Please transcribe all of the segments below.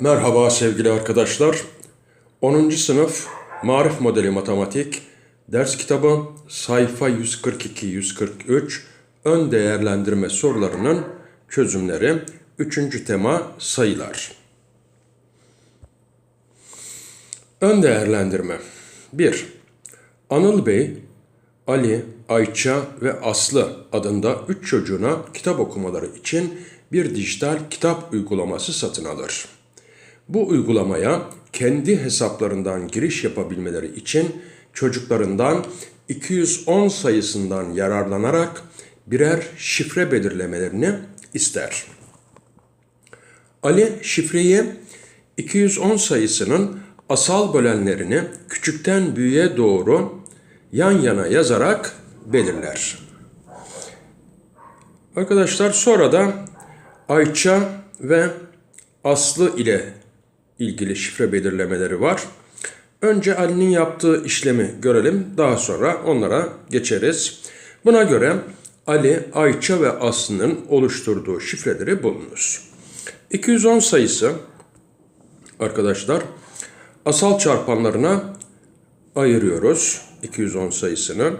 Merhaba sevgili arkadaşlar. 10. sınıf Marif Modeli Matematik ders kitabı sayfa 142-143 ön değerlendirme sorularının çözümleri 3. tema sayılar. Ön değerlendirme 1. Anıl Bey, Ali, Ayça ve Aslı adında 3 çocuğuna kitap okumaları için bir dijital kitap uygulaması satın alır. Bu uygulamaya kendi hesaplarından giriş yapabilmeleri için çocuklarından 210 sayısından yararlanarak birer şifre belirlemelerini ister. Ali şifreyi 210 sayısının asal bölenlerini küçükten büyüğe doğru yan yana yazarak belirler. Arkadaşlar sonra da Ayça ve Aslı ile ilgili şifre belirlemeleri var. Önce Ali'nin yaptığı işlemi görelim. Daha sonra onlara geçeriz. Buna göre Ali, Ayça ve Aslı'nın oluşturduğu şifreleri bulunuz. 210 sayısı arkadaşlar asal çarpanlarına ayırıyoruz 210 sayısını.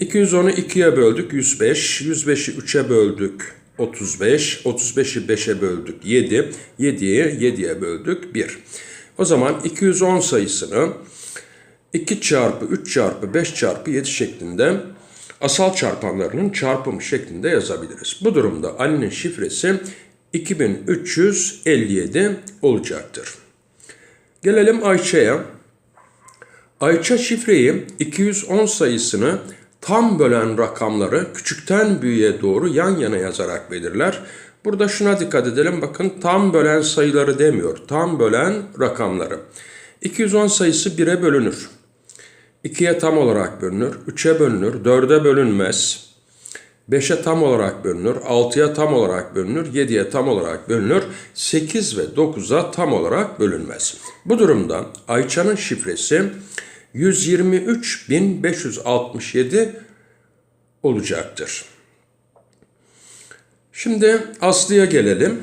210'u 2'ye böldük 105, 105'i 3'e böldük 35, 35'i 5'e böldük 7, 7'ye 7'ye böldük 1. O zaman 210 sayısını 2 çarpı 3 çarpı 5 çarpı 7 şeklinde asal çarpanlarının çarpımı şeklinde yazabiliriz. Bu durumda Ali'nin şifresi 2357 olacaktır. Gelelim Ayça'ya. Ayça şifreyi 210 sayısını tam bölen rakamları küçükten büyüğe doğru yan yana yazarak belirler. Burada şuna dikkat edelim. Bakın tam bölen sayıları demiyor. Tam bölen rakamları. 210 sayısı 1'e bölünür. 2'ye tam olarak bölünür. 3'e bölünür. 4'e bölünmez. 5'e tam olarak bölünür. 6'ya tam olarak bölünür. 7'ye tam olarak bölünür. 8 ve 9'a tam olarak bölünmez. Bu durumda Ayça'nın şifresi 123.567 olacaktır. Şimdi Aslı'ya gelelim.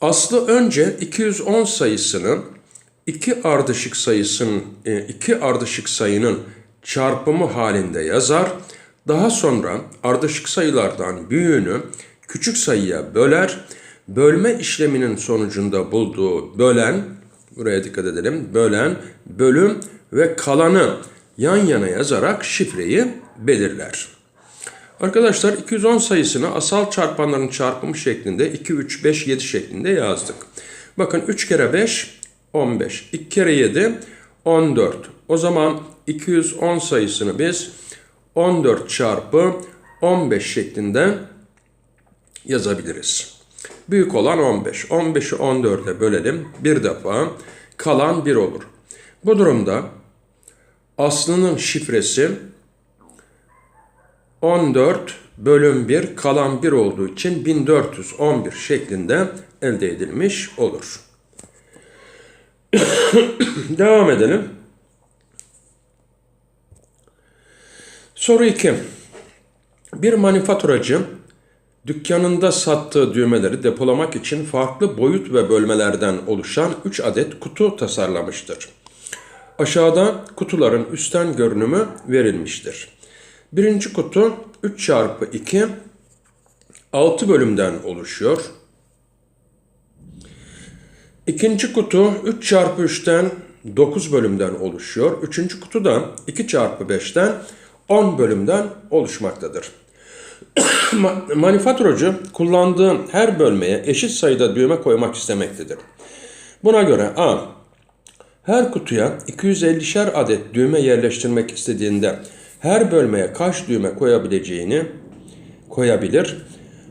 Aslı önce 210 sayısının iki ardışık sayısının e, iki ardışık sayının çarpımı halinde yazar. Daha sonra ardışık sayılardan büyüğünü küçük sayıya böler. Bölme işleminin sonucunda bulduğu bölen buraya dikkat edelim. Bölen, bölüm ve kalanı yan yana yazarak şifreyi belirler. Arkadaşlar 210 sayısını asal çarpanların çarpımı şeklinde 2, 3, 5, 7 şeklinde yazdık. Bakın 3 kere 5, 15. 2 kere 7, 14. O zaman 210 sayısını biz 14 çarpı 15 şeklinde yazabiliriz. Büyük olan 15. 15'i 14'e bölelim. Bir defa kalan 1 olur. Bu durumda Aslı'nın şifresi 14 bölüm 1 kalan 1 olduğu için 1411 şeklinde elde edilmiş olur. Devam edelim. Soru 2. Bir manifaturacı dükkanında sattığı düğmeleri depolamak için farklı boyut ve bölmelerden oluşan 3 adet kutu tasarlamıştır. Aşağıda kutuların üstten görünümü verilmiştir. Birinci kutu 3 çarpı 2 6 bölümden oluşuyor. İkinci kutu 3 çarpı 3'ten 9 bölümden oluşuyor. Üçüncü kutu da 2 çarpı 5'ten 10 bölümden oluşmaktadır. Manifaturacı kullandığı her bölmeye eşit sayıda düğme koymak istemektedir. Buna göre A. Her kutuya 250'şer adet düğme yerleştirmek istediğinde her bölmeye kaç düğme koyabileceğini koyabilir.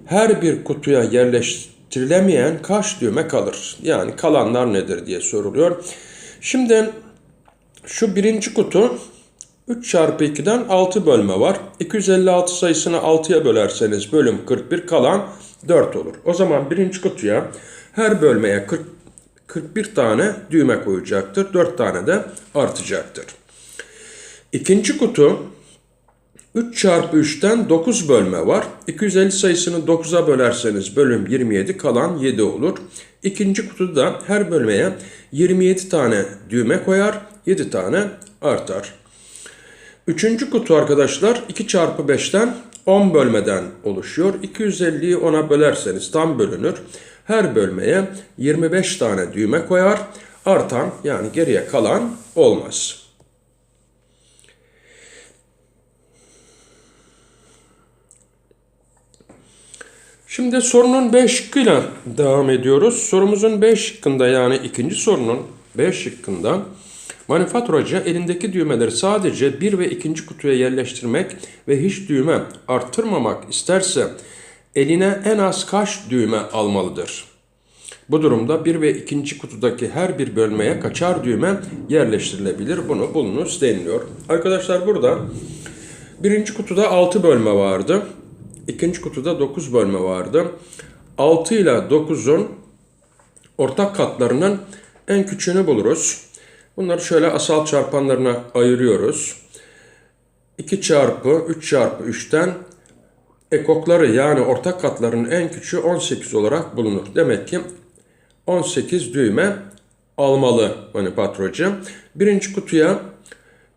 Her bir kutuya yerleştirilemeyen kaç düğme kalır? Yani kalanlar nedir diye soruluyor. Şimdi şu birinci kutu 3 çarpı 2'den 6 bölme var. 256 sayısını 6'ya bölerseniz bölüm 41 kalan 4 olur. O zaman birinci kutuya her bölmeye 40, 41 tane düğme koyacaktır. 4 tane de artacaktır. İkinci kutu 3 çarpı 3'ten 9 bölme var. 250 sayısını 9'a bölerseniz bölüm 27 kalan 7 olur. İkinci kutuda her bölmeye 27 tane düğme koyar, 7 tane artar. Üçüncü kutu arkadaşlar 2 çarpı 5'ten 10 bölmeden oluşuyor. 250'yi 10'a bölerseniz tam bölünür. Her bölmeye 25 tane düğme koyar. Artan yani geriye kalan olmaz. Şimdi sorunun B şıkkıyla devam ediyoruz. Sorumuzun B şıkkında yani ikinci sorunun B şıkkında manifaturacı elindeki düğmeleri sadece bir ve ikinci kutuya yerleştirmek ve hiç düğme arttırmamak isterse eline en az kaç düğme almalıdır? Bu durumda bir ve ikinci kutudaki her bir bölmeye kaçar düğme yerleştirilebilir. Bunu bulunuz deniliyor. Arkadaşlar burada birinci kutuda 6 bölme vardı. İkinci kutuda 9 bölme vardı. 6 ile 9'un ortak katlarının en küçüğünü buluruz. Bunları şöyle asal çarpanlarına ayırıyoruz. 2 çarpı 3 çarpı 3'ten ekokları yani ortak katlarının en küçüğü 18 olarak bulunur. Demek ki 18 düğme almalı manifaturacı. Birinci kutuya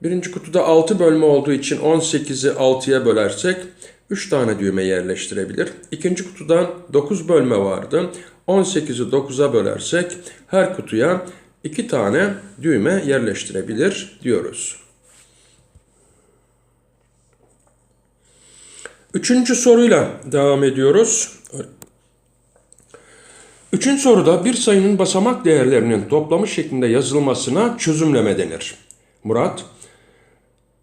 birinci kutuda 6 bölme olduğu için 18'i 6'ya bölersek 3 tane düğme yerleştirebilir. İkinci kutudan 9 bölme vardı. 18'i 9'a bölersek her kutuya 2 tane düğme yerleştirebilir diyoruz. Üçüncü soruyla devam ediyoruz. Üçüncü soruda bir sayının basamak değerlerinin toplamı şeklinde yazılmasına çözümleme denir. Murat,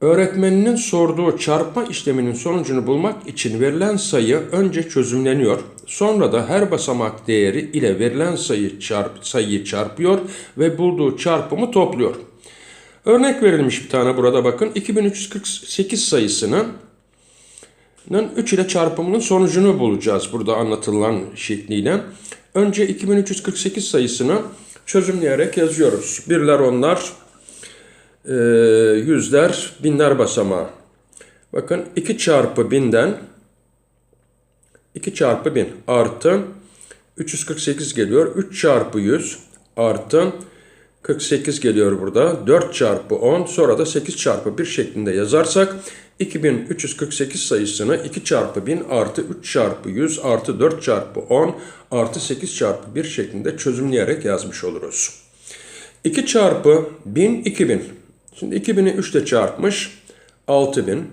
öğretmeninin sorduğu çarpma işleminin sonucunu bulmak için verilen sayı önce çözümleniyor. Sonra da her basamak değeri ile verilen sayı çarp, sayıyı çarpıyor ve bulduğu çarpımı topluyor. Örnek verilmiş bir tane burada bakın. 2348 sayısının 3 ile çarpımının sonucunu bulacağız burada anlatılan şekliyle. Önce 2348 sayısını çözümleyerek yazıyoruz. Birler onlar, e, yüzler, binler basamağı. Bakın 2 çarpı 1000'den 2 çarpı 1000 artı 348 geliyor. 3 çarpı 100 artı 48 geliyor burada. 4 çarpı 10 sonra da 8 çarpı 1 şeklinde yazarsak 2348 sayısını 2 çarpı 1000 artı 3 çarpı 100 artı 4 çarpı 10 artı 8 çarpı 1 şeklinde çözümleyerek yazmış oluruz. 2 çarpı 1000 2000. Şimdi 2000'i 3 ile çarpmış 6000.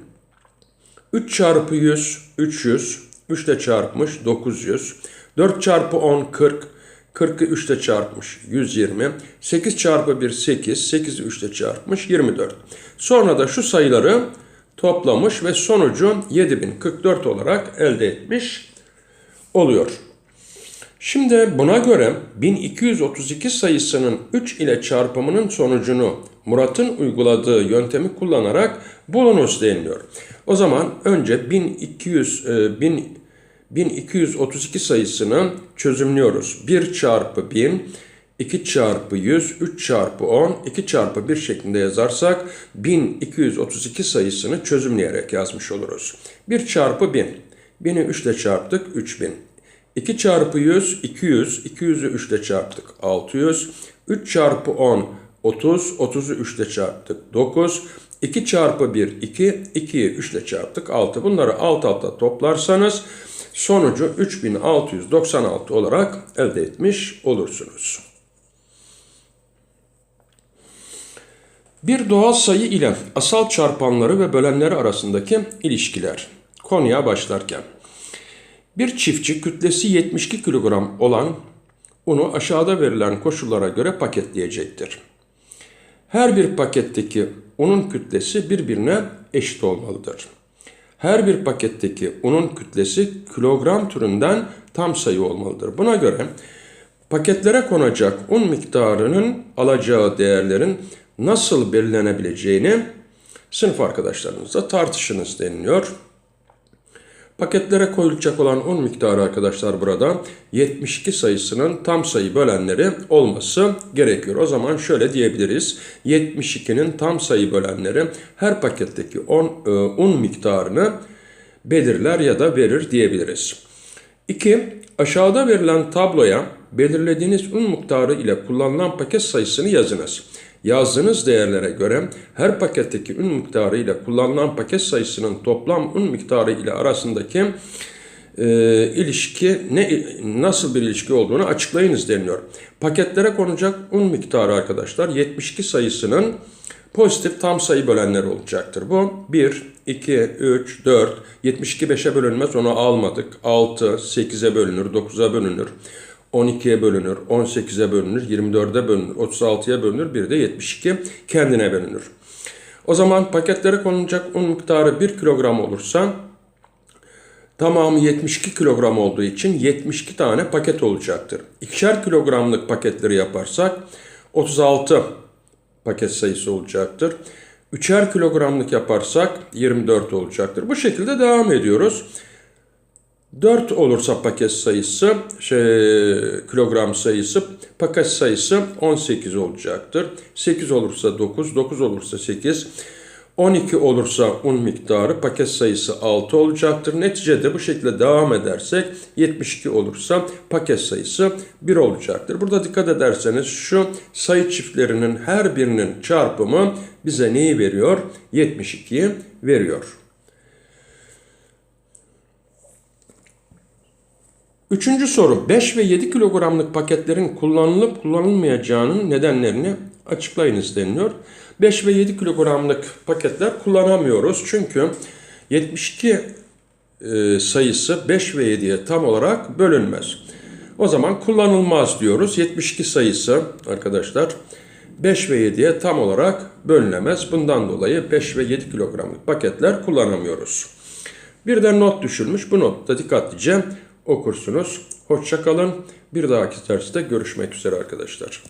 3 çarpı 100 300. 3 ile çarpmış 900. 4 çarpı 10 40. 40'ı 3 ile çarpmış 120. 8 çarpı 1 8. 8'i 3 ile çarpmış 24. Sonra da şu sayıları toplamış ve sonucu 7044 olarak elde etmiş oluyor. Şimdi buna göre 1232 sayısının 3 ile çarpımının sonucunu Murat'ın uyguladığı yöntemi kullanarak bulunuz deniliyor. O zaman önce 1200 1000 1232 sayısını çözümlüyoruz. 1 çarpı 1000, 2 çarpı 100, 3 çarpı 10, 2 çarpı 1 şeklinde yazarsak 1232 sayısını çözümleyerek yazmış oluruz. 1 çarpı 1000, 1000'i 3 ile çarptık 3000. 2 çarpı 100, 200, 200'ü 3 ile çarptık 600. 3 çarpı 10, 30, 30'u 3 ile çarptık 9. 2 çarpı 1, 2, 2'yi 3 ile çarptık 6. Bunları alt alta toplarsanız sonucu 3696 olarak elde etmiş olursunuz. Bir doğal sayı ile asal çarpanları ve bölenleri arasındaki ilişkiler. Konuya başlarken. Bir çiftçi kütlesi 72 kilogram olan unu aşağıda verilen koşullara göre paketleyecektir. Her bir paketteki unun kütlesi birbirine eşit olmalıdır. Her bir paketteki unun kütlesi kilogram türünden tam sayı olmalıdır. Buna göre paketlere konacak un miktarının alacağı değerlerin nasıl belirlenebileceğini sınıf arkadaşlarınızla tartışınız deniliyor. Paketlere koyulacak olan un miktarı arkadaşlar burada 72 sayısının tam sayı bölenleri olması gerekiyor. O zaman şöyle diyebiliriz. 72'nin tam sayı bölenleri her paketteki 10 e, un miktarını belirler ya da verir diyebiliriz. 2. Aşağıda verilen tabloya belirlediğiniz un miktarı ile kullanılan paket sayısını yazınız. Yazdığınız değerlere göre her paketteki un miktarı ile kullanılan paket sayısının toplam un miktarı ile arasındaki e, ilişki ne nasıl bir ilişki olduğunu açıklayınız deniliyor. Paketlere konacak un miktarı arkadaşlar 72 sayısının pozitif tam sayı bölenleri olacaktır. Bu 1, 2, 3, 4, 72 5'e bölünmez onu almadık. 6, 8'e bölünür, 9'a bölünür. 12'ye bölünür, 18'e bölünür, 24'e bölünür, 36'ya bölünür, bir de 72 kendine bölünür. O zaman paketlere konulacak un miktarı 1 kilogram olursa tamamı 72 kilogram olduğu için 72 tane paket olacaktır. İkişer kilogramlık paketleri yaparsak 36 paket sayısı olacaktır. Üçer kilogramlık yaparsak 24 olacaktır. Bu şekilde devam ediyoruz. 4 olursa paket sayısı, şey, kilogram sayısı, paket sayısı 18 olacaktır. 8 olursa 9, 9 olursa 8, 12 olursa un miktarı, paket sayısı 6 olacaktır. Neticede bu şekilde devam edersek 72 olursa paket sayısı 1 olacaktır. Burada dikkat ederseniz şu sayı çiftlerinin her birinin çarpımı bize neyi veriyor? 72'yi veriyor. Üçüncü soru 5 ve 7 kilogramlık paketlerin kullanılıp kullanılmayacağının nedenlerini açıklayınız deniliyor. 5 ve 7 kilogramlık paketler kullanamıyoruz çünkü 72 e, sayısı 5 ve 7'ye tam olarak bölünmez. O zaman kullanılmaz diyoruz. 72 sayısı arkadaşlar 5 ve 7'ye tam olarak bölünemez. Bundan dolayı 5 ve 7 kilogramlık paketler kullanamıyoruz. Bir de not düşülmüş. Bu notta dikkatlice okursunuz. Hoşçakalın. Bir dahaki derste görüşmek üzere arkadaşlar.